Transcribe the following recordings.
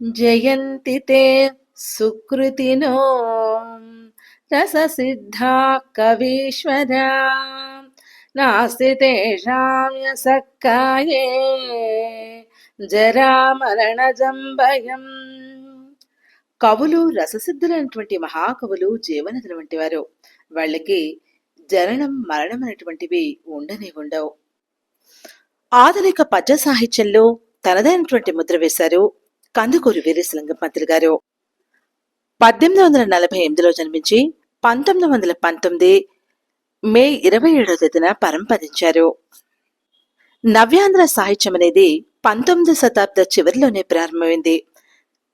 జయంతి తే సుకృతినో రససిద్ధా కవీశ్వరా. నాస్తి తేషాం యసక్కాయే జరామరణజం భయం కవులు రససిద్ధులైనటువంటి మహాకవులు జీవనదుల వంటి వారు వాళ్ళకి జననం మరణం అనేటువంటివి ఉండనే ఉండవు. ఆధునిక పద్య సాహిత్యంలో తనదైనటువంటి ముద్ర వేశారు కందుకూరి వీరేశలింగం పంతులు గారు. పద్దెనిమిది వందల నలభై ఎనిమిదిలో జన్మించి పంతొమ్మిది వందల పంతొమ్మిది మే ఇరవై ఏడో తేదీన పరంపదించారు నవ్యాంధ్ర సాహిత్యం అనేది పంతొమ్మిది శతాబ్ద చివరిలోనే ప్రారంభమైంది.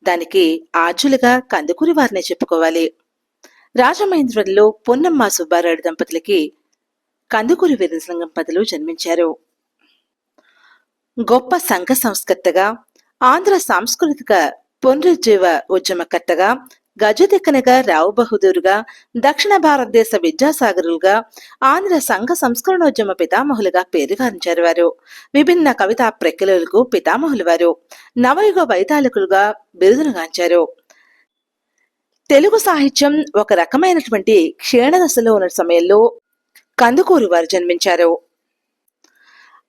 దానికి ఆజులుగా కందుకూరి వారినే చెప్పుకోవాలి. రాజమహేంద్రంలో పొన్నమ్మ సుబ్బారాయుడు దంపతులకి కందుకూరి వీరేశలింగం పదులు జన్మించారు. గొప్ప సంఘ సంస్కర్తగా ఆంధ్ర సాంస్కృతిక పునరుజ్జీవ ఉద్యమకర్తగా గజదిక్కనగా రావు బహదూరుగా దక్షిణ భారతదేశ విద్యాసాగరులుగా ఆంధ్ర సంఘ సంస్కరణోద్యమ పితామహులుగా పేరుగాంచారు వారు విభిన్న కవితా ప్రక్రియలకు పితామహులు వారు నవయుగ వైతాళికులుగా బిరుదునుగాంచారు తెలుగు సాహిత్యం ఒక రకమైనటువంటి క్షీణదశలో ఉన్న సమయంలో కందుకూరు వారు జన్మించారు.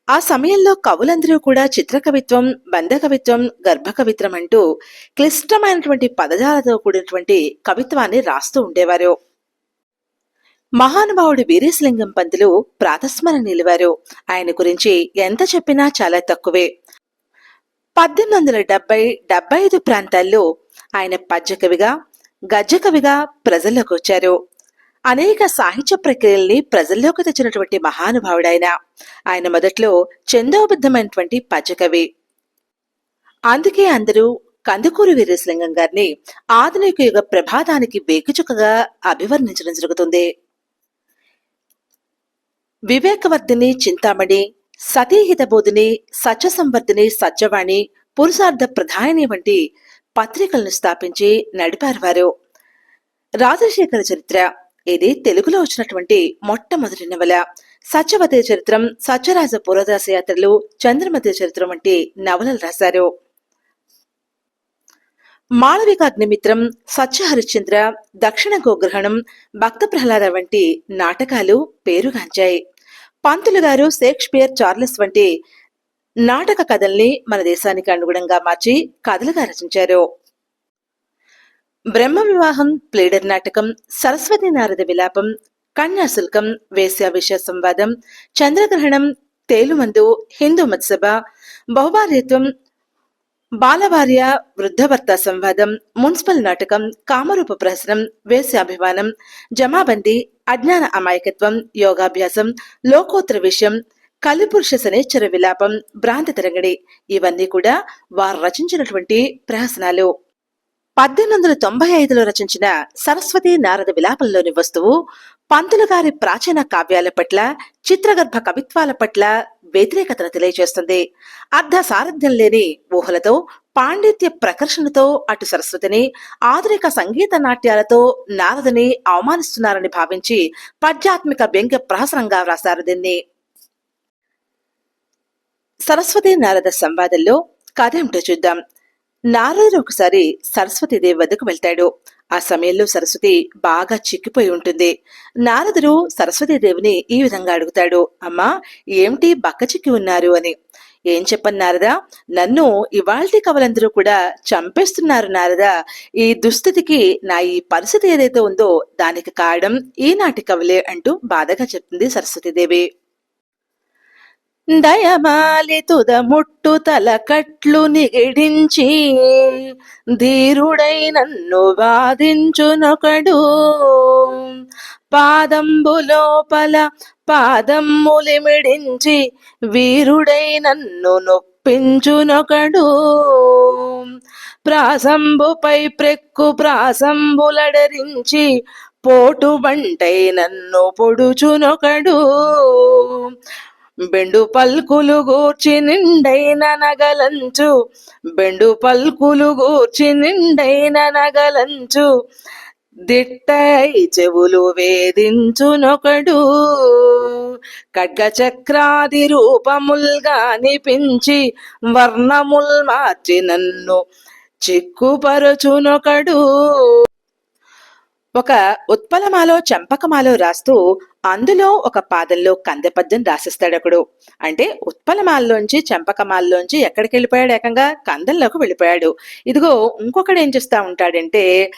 ఆ సమయంలో కవులందరూ కూడా చిత్రకవిత్వం బంధకవిత్వం గర్భకవిత్వం అంటూ క్లిష్టమైనటువంటి పదజాలతో కూడినటువంటి కవిత్వాన్ని రాస్తూ ఉండేవారు. మహానుభావుడు వీరేశలింగం పంతులు ప్రాతస్మరణ నిలివారు. ఆయన గురించి ఎంత చెప్పినా చాలా తక్కువే. పద్దెనిమిది వందల డెబ్బై డెబ్బై ఐదు ప్రాంతాల్లో ఆయన పద్యకవిగా గజ్జకవిగా ప్రజల్లోకి వచ్చారు. అనేక సాహిత్య ప్రక్రియల్ని ప్రజల్లోకి తెచ్చినటువంటి మహానుభావుడైన ఆయన మొదట్లో చందోబద్ధమైనటువంటి పద్యకవి అందుకే అందరూ కందుకూరు వీరేశలింగం గారిని ఆధునిక యుగ ప్రభాతానికి వేగుచుకగా అభివర్ణించడం జరుగుతుంది. వివేకవర్ధిని చింతామణి సతీహితబోధిని సత్యసంవర్ధిని సత్య సత్యవాణి పురుషార్థ ప్రధాని వంటి పత్రికలను స్థాపించి నడిపారు వారు. రాజశేఖర చరిత్ర ఇది తెలుగులో వచ్చినటువంటి మొట్టమొదటి నవల. సత్యవతి చరిత్రం సత్యరాజ పురదాస యాత్రలు చంద్రమతి చరిత్రం వంటి నవలలు రాశారు. మాళవిక అగ్నిమిత్రం సత్యహరిశ్చంద్ర దక్షిణ గోగ్రహణం భక్త ప్రహ్లాద వంటి నాటకాలు పేరుగాంచాయి. పంతులు గారు షేక్స్పియర్ చార్లెస్ వంటి నాటక కథల్ని మన దేశానికి అనుగుణంగా మార్చి కథలుగా రచించారు. బ్రహ్మ వివాహం ప్లేడర్ నాటకం సరస్వతి నారద విలాపం కన్యాశుల్కం వేశ్య విషయ సంవాదం చంద్రగ్రహణం తేలుమందు హిందూ మత్సభ బహుభార్యత్వం బాలవార్య వృద్ధభర్త సంవాదం మున్సిపల్ నాటకం కామరూప ప్రహసనం వేశ్యాభిమానం జమాబందీ అజ్ఞాన అమాయకత్వం యోగాభ్యాసం లోకోత్తర విషయం కలిపురుష శనేశ్వర విలాపం భ్రాంతి తరంగిణి ఇవన్నీ కూడా వారు రచించినటువంటి ప్రహసనాలు. పద్దెనిమిది వందల తొంభై ఐదులో రచించిన సరస్వతి నారద విలాపంలోని వస్తువు పంతులు గారి ప్రాచీన కావ్యాల పట్ల చిత్రగర్భ కవిత్వాల పట్ల వ్యతిరేకతను తెలియజేస్తుంది. అర్ధ సారథ్యం లేని ఊహలతో పాండిత్య ప్రకర్షణతో అటు సరస్వతిని ఆధునిక సంగీత నాట్యాలతో నారదని అవమానిస్తున్నారని భావించి పద్యాత్మిక వ్యంగ్య ప్రహసనంగా వ్రాశారు దీన్ని. సరస్వతి నారద సంవాదంలో కథ ఏమిటో చూద్దాం. నారదుడు ఒకసారి సరస్వతిదేవి వద్దకు వెళ్తాడు. ఆ సమయంలో సరస్వతి బాగా చిక్కిపోయి ఉంటుంది. నారదుడు సరస్వతీదేవిని ఈ విధంగా అడుగుతాడు అమ్మా ఏమిటి బక్క చిక్కి ఉన్నారు అని? ఏం చెప్పను నారదా నన్ను ఇవాల్టి కవులందరూ కూడా చంపేస్తున్నారు నారదా. ఈ దుస్థితికి నా ఈ పరిస్థితి ఏదైతే ఉందో దానికి కారణం ఈనాటి కవులే అంటూ బాధగా చెప్తుంది సరస్వతీదేవి దయమాలి తుద ముట్టు తల కట్లు నిగిడించి ధీరుడై నన్ను బాధించునొకడు పాదంబు లోపల పాదమ్ములిమిడించి వీరుడై నన్ను నొప్పించునొకడు. ప్రాసంబుపై ప్రెక్కు ప్రాసంబులడరించి పోటు బంటై నన్ను పొడుచునొకడు. బెండు పల్కులు గూర్చి నిండైన నగలంచు. బెండు పల్కులు గూర్చి నిండైన నగలంచు. దిట్టై చెవులు వేధించునొకడు. ఖడ్గ చక్రాది రూపముల్గా అనిపించి వర్ణముల్ మార్చి నన్ను చిక్కుపరచునొకడు. ఒక ఉత్పలమాలో చంపకమాలో రాస్తూ అందులో ఒక పాదంలో కందపద్యం రాసిస్తాడు ఒకడు. అంటే ఉత్పలమాల్లోంచి చంపకమాల్లోంచి ఎక్కడికి వెళ్ళిపోయాడు ఏకంగా? కందంలోకి వెళ్ళిపోయాడు. ఇదిగో ఇంకొకడు ఏం చేస్తా ఉంటాడంటే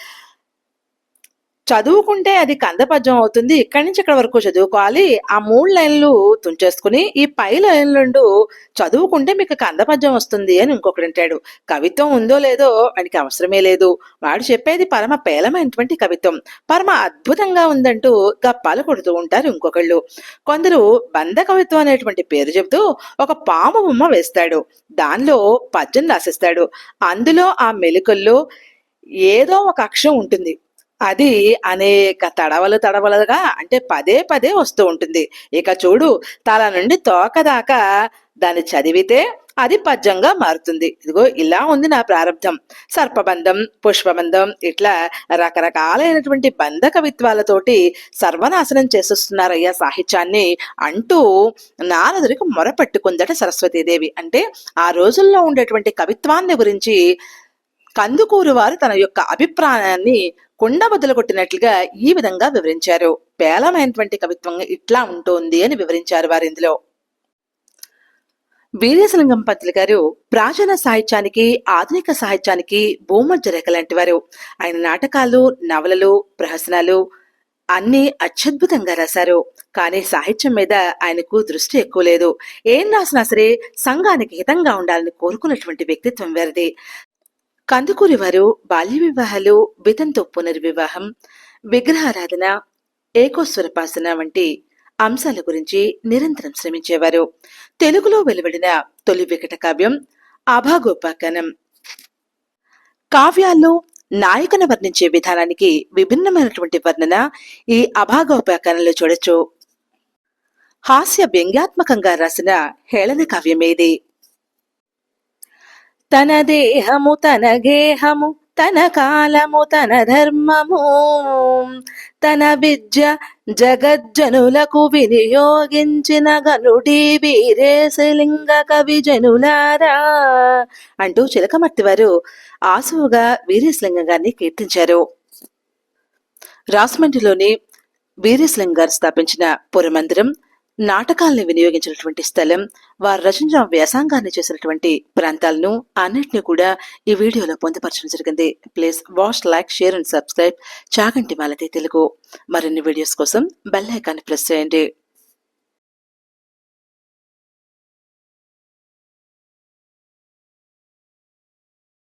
చదువుకుంటే అది కందపద్యం అవుతుంది. ఇక్కడి నుంచి ఇక్కడ వరకు చదువుకోవాలి. ఆ మూడు లైన్లు తుంచేసుకుని ఈ పై లైన్లు చదువుకుంటే మీకు కందపద్యం వస్తుంది అని ఇంకొకటి అంటాడు. కవిత్వం ఉందో లేదో వాడికి అవసరమే లేదు. వాడు చెప్పేది పరమ పేలమైనటువంటి కవిత్వం. పరమ అద్భుతంగా ఉందంటూ గప్పాలు కొడుతూ ఉంటారు ఇంకొకళ్ళు. కొందరు బంధ కవిత్వం అనేటువంటి పేరు చెబుతూ ఒక పాము బొమ్మ వేస్తాడు. దానిలో పద్యం రాసిస్తాడు. అందులో ఆ మెలికల్లో ఏదో ఒక అక్షరం ఉంటుంది. అది అనేక తడవలు తడవలుగా అంటే పదే పదే వస్తూ ఉంటుంది. ఇక చూడు తల నుండి తోక దాకా దాన్ని చదివితే అది పద్యంగా మారుతుంది. ఇదిగో ఇలా ఉంది నా ప్రారంధం సర్పబంధం పుష్పబంధం ఇట్లా రకరకాలైనటువంటి బంధ కవిత్వాలతోటి సర్వనాశనం చేసేస్తున్నారయ్యా సాహిత్యాన్ని అంటూ నారదుడికి మొరపెట్టుకుందట సరస్వతీదేవి. అంటే ఆ రోజుల్లో ఉండేటువంటి కవిత్వాన్ని గురించి కందుకూరు వారు తన యొక్క అభిప్రాయాన్ని కుండబద్దలు కొట్టినట్లుగా ఈ విధంగా వివరించారు. పేలమైనటువంటి కవిత్వం ఇట్లా ఉంటుంది అని వివరించారు వారిందులో వీరేశలింగం పంతులు గారు ప్రాచీన సాహిత్యానికి ఆధునిక సాహిత్యానికి భూమధ్య రేఖ లాంటి వారు. ఆయన నాటకాలు నవలలు ప్రహసనాలు అన్నీ అత్యద్భుతంగా రాశారు. కానీ సాహిత్యం మీద ఆయనకు దృష్టి ఎక్కువ లేదు. ఏం రాసినా సరే సంఘానికి హితంగా ఉండాలని కోరుకున్నటువంటి వ్యక్తిత్వం వారిది. కందుకూరి వారు బాల్య వివాహాలు వితంతు పునర్వివాహం విగ్రహారాధన ఏకోస్వరపాసన వంటి అంశాల గురించి నిరంతరం శ్రమించేవారు. తెలుగులో వెలువడిన తొలి వికట కావ్యం అభాగోపాకనం కావ్యాల్లో నాయకుని వర్ణించే విధానానికి విభిన్నమైనటువంటి వర్ణన ఈ అభాగోపాకనంలో చూడొచ్చు. హాస్య వ్యంగ్యాత్మకంగా రాసిన హేళన కావ్యమేది తన దేహము తన గేహము తన కాలము తన ధర్మము. తన విద్య జగజ్జనులకు వినియోగించిన గనుడి వీరేశలింగ కవి జనులారా అంటూ చిలకమర్తి వారు ఆసువుగా వీరేశలింగ గారిని కీర్తించారు. రాజమండ్రిలోని వీరేశలింగం గారు స్థాపించిన పురమందిరం నాటకాల్ని వినియోగించినటువంటి స్థలం వారు రచించిన వ్యాసంగాన్ని చేసినటువంటి ప్రాంతాలను అన్నిటిని కూడా ఈ వీడియోలో పొందుపరచడం జరిగింది. Please watch like share and subscribe. Chaganti Malathi Telugu. మరిన్ని వీడియోస్ కోసం బెల్ ఐకాన్ని ప్రెస్ చేయండి.